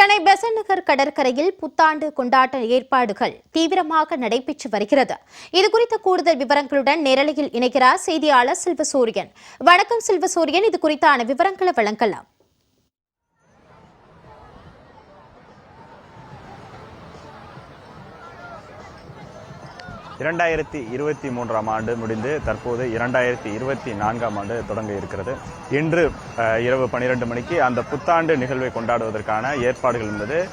சென்னை பெசன்ட் நகர் கடற்கரையில் புத்தாண்டு கொண்டாட்ட ஏற்பாடுகள் தீவிரமாக நடைபெற்று வருகிறது. இதுகுறித்த கூடுதல் விவரங்களுடன் நேரலையில் இணைக்கிறார் செய்தியாளர் செல்வசூரியன். வணக்கம் செல்வசூரியன் இது குறித்தான விவரங்களை வழங்கலாம். இரண்டாயிரத்தி இருபத்தி மூன்றாம் ஆண்டு முடிந்து தற்போது இரண்டாயிரத்தி இருபத்தி நான்காம் ஆண்டு தொடங்க இருக்கிறது. இன்று இரவு பனிரெண்டு மணிக்கு அந்த புத்தாண்டு நிகழ்வை கொண்டாடுவதற்கான ஏற்பாடுகள் என்பது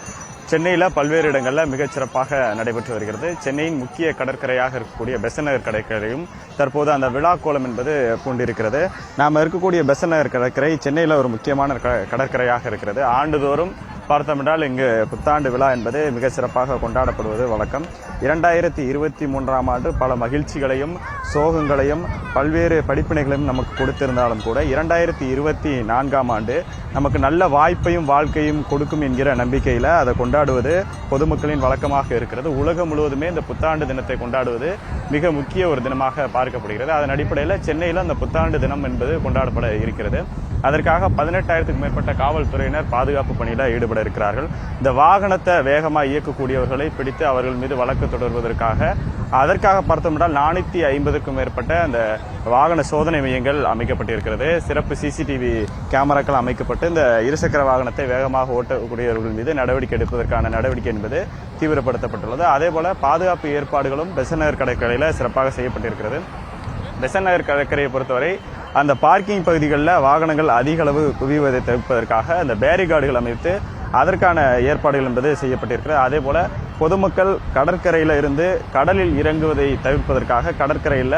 சென்னையில் பல்வேறு இடங்களில் மிகச்சிறப்பாக நடைபெற்று வருகிறது. சென்னையின் முக்கிய கடற்கரையாக இருக்கக்கூடிய பெசநகர் கடற்கரையும் தற்போது அந்த விழா கோலம் என்பது பூண்டிருக்கிறது. நாம் இருக்கக்கூடிய பெசநகர் கடற்கரை சென்னையில் ஒரு முக்கியமான க- கடற்கரையாக இருக்கிறது. ஆண்டுதோறும் பார்த்தோமென்றால் இங்கு புத்தாண்டு விழா என்பது மிக சிறப்பாக கொண்டாடப்படுவது வழக்கம். இரண்டாயிரத்தி இருபத்தி மூன்றாம் ஆண்டு பல மகிழ்ச்சிகளையும் சோகங்களையும் பல்வேறு படிப்பினைகளையும் நமக்கு கொடுத்திருந்தாலும் கூட இரண்டாயிரத்தி இருபத்தி நான்காம் ஆண்டு நமக்கு நல்ல வாய்ப்பையும் வாழ்க்கையும் கொடுக்கும் என்கிற நம்பிக்கையில் அதை கொண்டாடுவது பொதுமக்களின் வழக்கமாக இருக்கிறது. உலகம் முழுவதுமே இந்த புத்தாண்டு தினத்தை கொண்டாடுவது மிக முக்கிய ஒரு தினமாக பார்க்கப்படுகிறது. அதன் அடிப்படையில் சென்னையில் அந்த புத்தாண்டு தினம் என்பது கொண்டாடப்பட இருக்கிறது. அதற்காக பதினெட்டாயிரத்துக்கு மேற்பட்ட காவல்துறையினர் பாதுகாப்பு பணியில் ஈடுபட இருக்கிறார்கள். இந்த வாகனத்தை வேகமாக இயக்கக்கூடியவர்களை பிடித்து அவர்கள் மீது வழக்கு தொடர்வதற்காக அதற்காக பார்த்தோம்னால் நானூற்றி ஐம்பதுக்கும் மேற்பட்ட அந்த வாகன சோதனை மையங்கள் அமைக்கப்பட்டிருக்கிறது. சிறப்பு சிசிடிவி கேமராக்கள் அமைக்கப்பட்டு இந்த இருசக்கர வாகனத்தை வேகமாக ஓட்டக்கூடியவர்கள் மீது நடவடிக்கை எடுப்பதற்கான நடவடிக்கை என்பது தீவிரப்படுத்தப்பட்டுள்ளது. அதே போல பாதுகாப்பு ஏற்பாடுகளும் பெசநகர் கடற்கரையில் சிறப்பாக செய்யப்பட்டிருக்கிறது. பெசன் நகர் கடற்கரையை பொறுத்தவரை அந்த பார்க்கிங் பகுதிகளில் வாகனங்கள் அதிக அளவு குவிவதை தவிர்ப்பதற்காக அந்த பேரிகார்டுகள் அமைத்து அதற்கான ஏற்பாடுகள் என்பது செய்யப்பட்டிருக்கிறது. அதே போல பொதுமக்கள் கடற்கரையில் இருந்து கடலில் இறங்குவதை தவிர்ப்பதற்காக கடற்கரையில்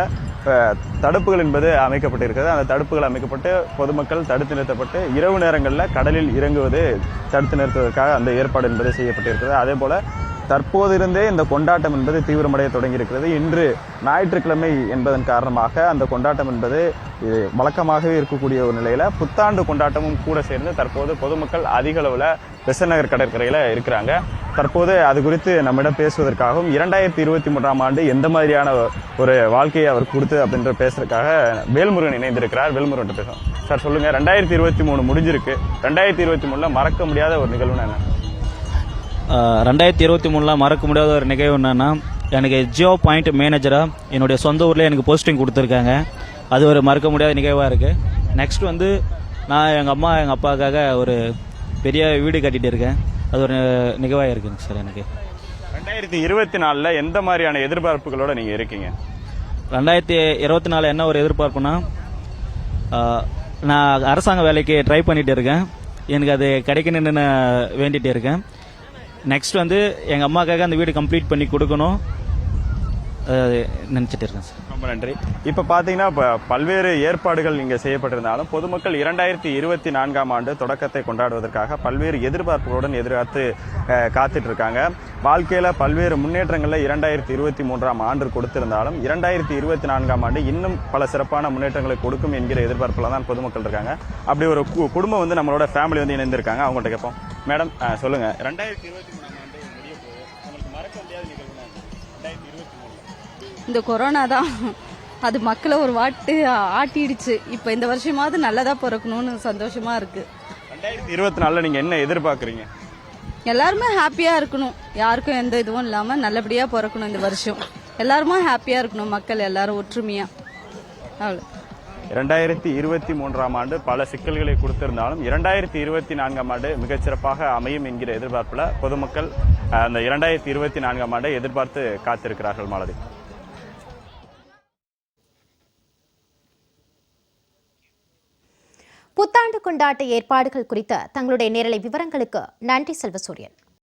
தடுப்புகள் என்பது அமைக்கப்பட்டிருக்கிறது. அந்த தடுப்புகள் அமைக்கப்பட்டு பொதுமக்கள் தடுத்து நிறுத்தப்பட்டு இரவு நேரங்களில் கடலில் இறங்குவது தடுத்து நிறுத்துவதற்காக அந்த ஏற்பாடு என்பது செய்யப்பட்டிருக்கிறது. அதே போல தற்போது இருந்தே இந்த கொண்டாட்டம் என்பது தீவிரமடைய தொடங்கியிருக்கிறது. இன்று ஞாயிற்றுக்கிழமை என்பதன் காரணமாக அந்த கொண்டாட்டம் என்பது இது வழக்கமாகவே இருக்கக்கூடிய ஒரு நிலையில் புத்தாண்டு கொண்டாட்டமும் கூட சேர்ந்து தற்போது பொதுமக்கள் அதிக அளவில் பெசநகர் கடற்கரையில் இருக்கிறாங்க. தற்போது அது குறித்து நம்மிடம் பேசுவதற்காகவும் இரண்டாயிரத்தி இருபத்தி மூன்றாம் ஆண்டு எந்த மாதிரியான ஒரு வாழ்க்கையை அவர் கொடுத்து அப்படின்ற பேசுறதுக்காக வேல்முருகன் இணைந்திருக்கிறார். வேல்முருகன் பேசுவோம். சார் சொல்லுங்கள் ரெண்டாயிரத்தி இருபத்தி மூணு முடிஞ்சிருக்கு. ரெண்டாயிரத்தி இருபத்தி மூணில் மறக்க முடியாத ஒரு நிகழ்வுன்னு என்ன? ரெண்டாயிரத்தி இருபத்தி மூணில் மறக்க முடியாத ஒரு நிகழ்வு என்னன்னா எனக்கு ஜியோ பாயிண்ட் மேனேஜராக என்னுடைய சொந்த ஊரில் எனக்கு போஸ்டிங் கொடுத்துருக்காங்க. அது ஒரு மறக்க முடியாத நிகழ்வாக இருக்குது நெக்ஸ்ட் வந்து நான் எங்கள் அம்மா எங்கள் அப்பாவுக்காக ஒரு பெரிய வீடு கட்டிட்டு இருக்கேன். அது ஒரு நிகழ்வாக இருக்குங்க சார் எனக்கு. ரெண்டாயிரத்தி இருபத்தி நாலுல எந்த மாதிரியான எதிர்பார்ப்புகளோட நீங்க இருக்கீங்க? ரெண்டாயிரத்தி இருபத்தி நாலு என்ன ஒரு எதிர்பார்ப்புனா நான் அரசாங்க வேலைக்கு ட்ரை பண்ணிட்டு இருக்கேன். எனக்கு அது கிடைக்கணும்னு நான் வேண்டிட்டு இருக்கேன். நெக்ஸ்ட் வந்து எங்கள் அம்மாக்காக அந்த வீடு கம்ப்ளீட் பண்ணி கொடுக்கணும். நினச்சிட்டு இருக்கேன் சார் ரொம்ப நன்றி. இப்ப பாத்தீங்கன்னா இப்போ பல்வேறு ஏற்பாடுகள் இங்க செய்யப்பட்டிருந்தாலும் பொதுமக்கள் இரண்டாயிரத்தி இருபத்தி நான்காம் ஆண்டு தொடக்கத்தை கொண்டாடுவதற்காக பல்வேறு எதிர்பார்ப்புகளுடன் எதிர்பார்த்து காத்துட்டு இருக்காங்க வாழ்க்கையில பல்வேறு முன்னேற்றங்கள்ல இரண்டாயிரத்தி இருபத்தி மூன்றாம் ஆண்டு கொடுத்திருந்தாலும் இரண்டாயிரத்தி இருபத்தி நான்காம் ஆண்டு இன்னும் பல சிறப்பான முன்னேற்றங்களை கொடுக்கும் என்கிற எதிர்பார்ப்புல தான் பொதுமக்கள் இருக்காங்க. அப்படி ஒரு கு- குடும்பம் வந்து நம்மளோட ஃபேமிலி வந்து இணைந்திருக்காங்க. அவங்கள்ட்ட கேட்போம் மேடம் சொல்லுங்க. ரெண்டாயிரத்தி இருபத்தி மூணாம் ஆண்டு முடிய போகுது உங்களுக்கு மறக்க முடியாத நிகழ்வுனா ரெண்டாயிரத்தி இருபத்தி மூணுல இந்த கொரோனா தான். அது மக்களை ஒரு வாட்டு ஆட்டிடுச்சு. இப்போ இந்த வருஷமாவது நல்லதா பிறக்கணும்னு சந்தோஷமா இருக்கு. ரெண்டாயிரத்தி இருபத்தி நாலுல நீங்க என்ன எதிர்பார்க்கறீங்க? எல்லாருமே ஹாப்பியா இருக்கணும். யாருக்கும் எந்த இதுவும் இல்லாம நல்லபடியா பிறக்கணும் இந்த வருஷம். எல்லாருமே ஹாப்பியா இருக்கணும் மக்கள் எல்லாரும் ஒற்றுமையா. அவ்வளோ இரண்டாயிரத்தி இருபத்தி மூன்றாம் ஆண்டு பல சிக்கல்களை கொடுத்திருந்தாலும் இரண்டாயிரத்தி இருபத்தி நான்காம் ஆண்டு மிகச்சிறப்பாக அமையும் என்கிற எதிர்பார்ப்பில் பொதுமக்கள் அந்த இரண்டாயிரத்தி இருபத்தி நான்காம் ஆண்டை எதிர்பார்த்து காத்திருக்கிறார்கள் மாலதி. புத்தாண்டு கொண்டாட்ட ஏற்பாடுகள் குறித்த தங்களுடைய நேரலை விவரங்களுக்கு நன்றி செல்வசூரியன்